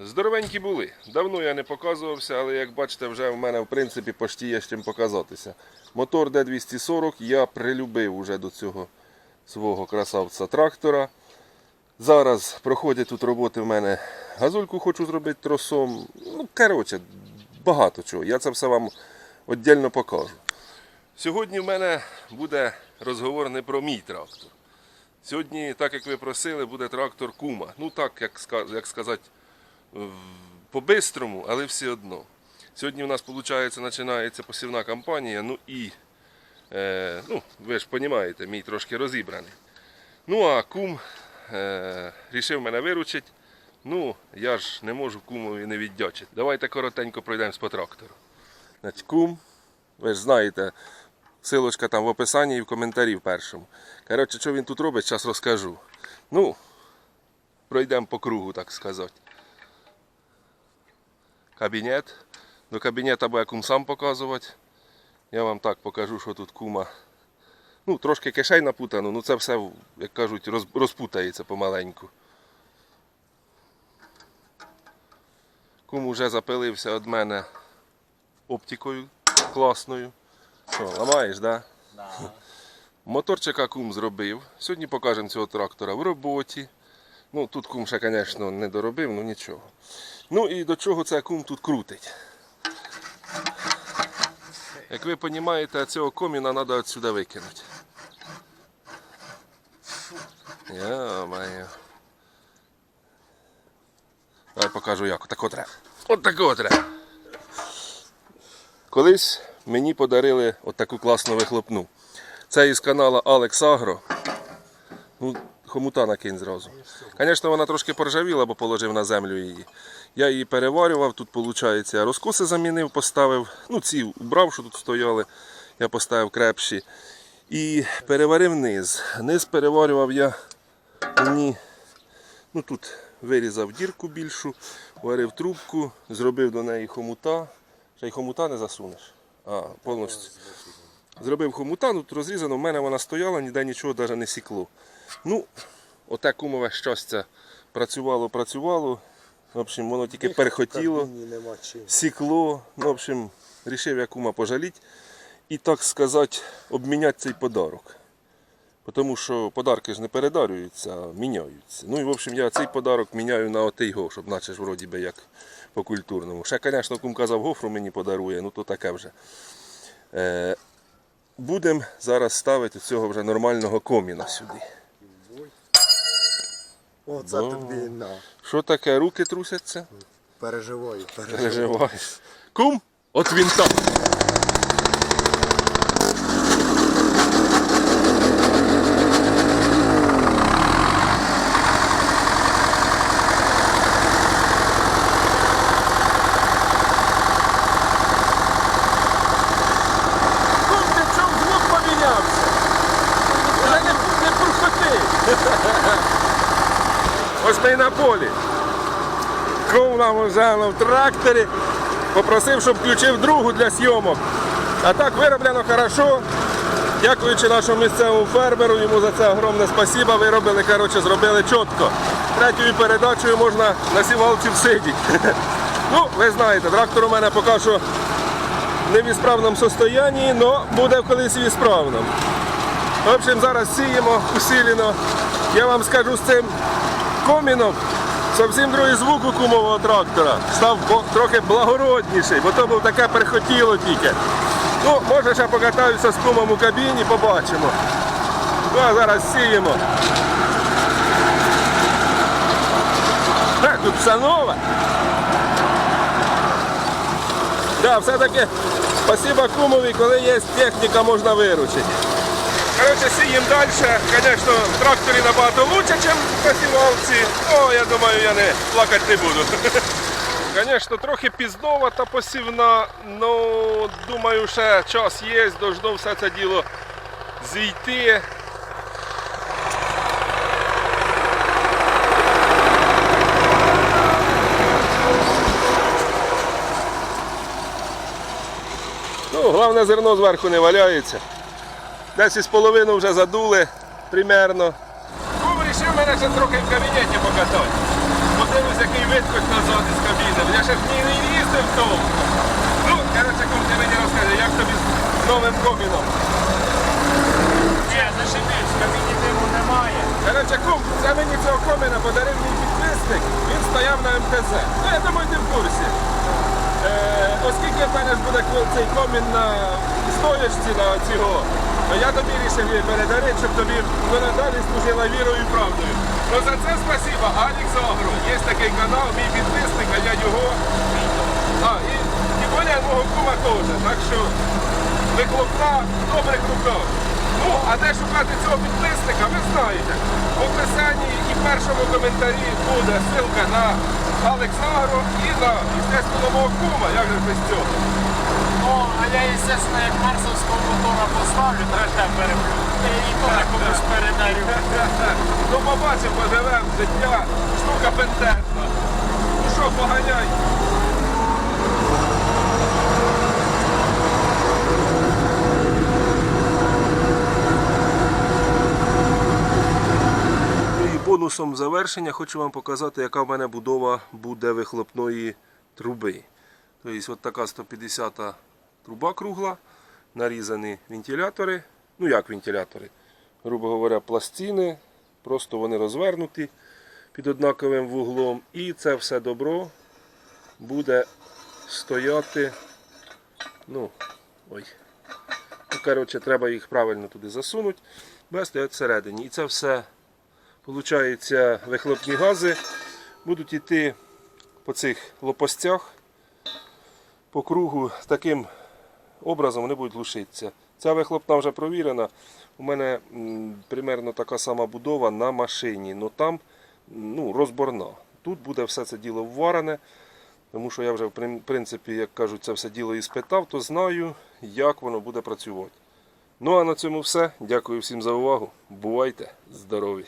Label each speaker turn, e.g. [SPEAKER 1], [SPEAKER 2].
[SPEAKER 1] Здоровенькі були. Давно я не показувався, але як бачите, вже в мене в принципі почти є з чим показатися. Мотор D240 я прилюбив уже до цього свого красавця трактора. Зараз проходять тут роботи в мене. Газульку хочу зробити тросом. Ну, коротше, багато чого. Я це все вам віддільно покажу. Сьогодні в мене буде розговор не про мій трактор. Сьогодні, так як ви просили, буде трактор Кума. Ну так, як, як сказати, по-бистрому, але все одно. Сьогодні у нас, виходить, починається посівна кампанія. Ну і, е, ну, ви ж розумієте, мій трошки розібраний. Ну а кум е, рішив мене виручити. Ну, я ж не можу кумові не віддячити. Давайте коротенько пройдемось по трактору. Значить, кум, ви ж знаєте, силочка там в описанні і в коментарі в першому. Коротше, що він тут робить, зараз розкажу. Ну, пройдемо по кругу, так сказати. Кабінет. До кабінета буде кум сам показувати. Я вам так покажу, що тут кума. Ну, трошки кишей напутано, ну це все, як кажуть, розпутається помаленьку. Кум уже запилився від мене оптикою класною. Що, ламаєш, так? Да? Моторчика кум зробив. Сьогодні покажемо цього трактора в роботі. Ну, тут кум ще, звісно, не доробив, ну нічого. Ну і до чого це кум тут крутить. Як ви розумієте, цього коміна треба відсюди викинути. Я-маю. Давай покажу як. Отако треба. От такого треба. Колись мені подарили отаку класну вихлопну. Це із каналу Алекс Агро. Ну, хомута накинь зразу. Звісно, вона трошки поржавіла, бо положив на землю її. Я її переварював, тут виходить, розкоси замінив, поставив. Ну, ці убрав, що тут стояли. Я поставив крепші. І переварив низ. Низ переварював я мені. Ну тут вирізав дірку більшу, варив трубку, зробив до неї хомута. Ще й хомута не засунеш. А, повністю. Зробив хомута, ну, тут розрізано, в мене вона стояла, ніде нічого навіть не сікло. Ну, оте кумове щастя працювало, працювало. В общем, воно тільки перехотіло,
[SPEAKER 2] нема чим.
[SPEAKER 1] сікло. Ну, в общем, рішив я кума пожаліти і, так сказати, обміняти цей подарок. Тому що подарки ж не передарюються, а міняються. Ну і в общем я цей подарок міняю на отей го, щоб наче ж вроді би як по культурному. Ще, звісно, кум казав, гофру мені подарує, ну то таке вже. Е, Будемо зараз ставити цього вже нормального коміна сюди.
[SPEAKER 2] Оце
[SPEAKER 1] Да.
[SPEAKER 2] тобі на.
[SPEAKER 1] Що таке? Руки трусяться?
[SPEAKER 2] Переживаю, переживаю.
[SPEAKER 1] Переживаєш. Кум, от він там. Вже не, не пурхоти. Ми на полі. Кум нам вже в тракторі. Попросив, щоб включив другу для зйомок. А так вироблено хорошо. Дякуючи нашому місцевому фермеру, йому за це огромне спасіба. Виробили, коротше, зробили чітко. Третьою передачею можна на сівалці всидіти. Ну, ви знаєте, трактор у мене поки що не в ісправному стані, але буде колись в ісправному. В общем, зараз сіємо усилено. Я вам скажу з цим коміном. Зовсім другий звук у кумового трактора. Став трохи благородніший, бо то був таке перехотіло тільки. Ну, може ще покатаюся з кумом у кабіні, побачимо. Ну, а зараз сіємо. Е, тут все нове. Да, все-таки спасибо кумові, коли є техніка, можна виручити. Короче, сіємо далі. Звісно, в тракторі набагато краще, ніж посівалці. О, я думаю, я не плакати не буду. Звісно, трохи піздова та посівна, ну думаю, ще час є, должно все це діло зійти. Ну, головне зерно зверху не валяється. Десь із половину вже задули примерно. Кум вирішив мене ще трохи в кабінеті покатати. Бо дивлюсь, який вид назад із кабіни. Я ще ж ні не їздив тому. Ну, коротше, кум, ти мені розкажи, як тобі з новим коміном?
[SPEAKER 3] Ні, зашибись, в каміні диму немає.
[SPEAKER 1] Коротше, кум, це мені цього коміна подарив мій підписник, він стояв на МТЗ. Ну, я думаю, ти в курсі. Е, оскільки в мене ж буде цей комін на стоячці на цього, то я тобі рішив її щоб тобі вона служила вірою і правдою. Ну за це спасибо, Алікс Агро. Є такий канал, мій підписник, а я його. А, і, і Коля мого кума теж. Так що вихлопна в добрих руках. Ну, а де шукати цього підписника, ви знаєте. В описанні і першому коментарі буде ссылка на Алекс Агро і на, естественно, мого кума, як же без цього.
[SPEAKER 3] Ну, а я, естественно, як марсовського мотора поставлю, трохи переплю. І то я комусь передарю.
[SPEAKER 1] Ну побачимо, поживемо, життя, штука пентентна. Ну що, поганяй. І бонусом завершення хочу вам показати, яка в мене будова буде вихлопної труби. Тобто от така 150 труба кругла, нарізані вентилятори. Ну як вентилятори? Грубо говоря, пластини. Просто вони розвернуті під однаковим вуглом. І це все добро буде стояти. Ну, ой. Ну, коротше, треба їх правильно туди засунути. Буде стояти всередині. І це все, виходить, вихлопні гази будуть йти по цих лопастях по кругу таким образом вони будуть глушитися. Ця вихлопна вже провірена. У мене м, примерно така сама будова на машині, але там ну, розборна. Тут буде все це діло вварене, тому що я вже в принципі, як кажуть, це все діло і спитав, то знаю, як воно буде працювати. Ну а на цьому все. Дякую всім за увагу. Бувайте здорові!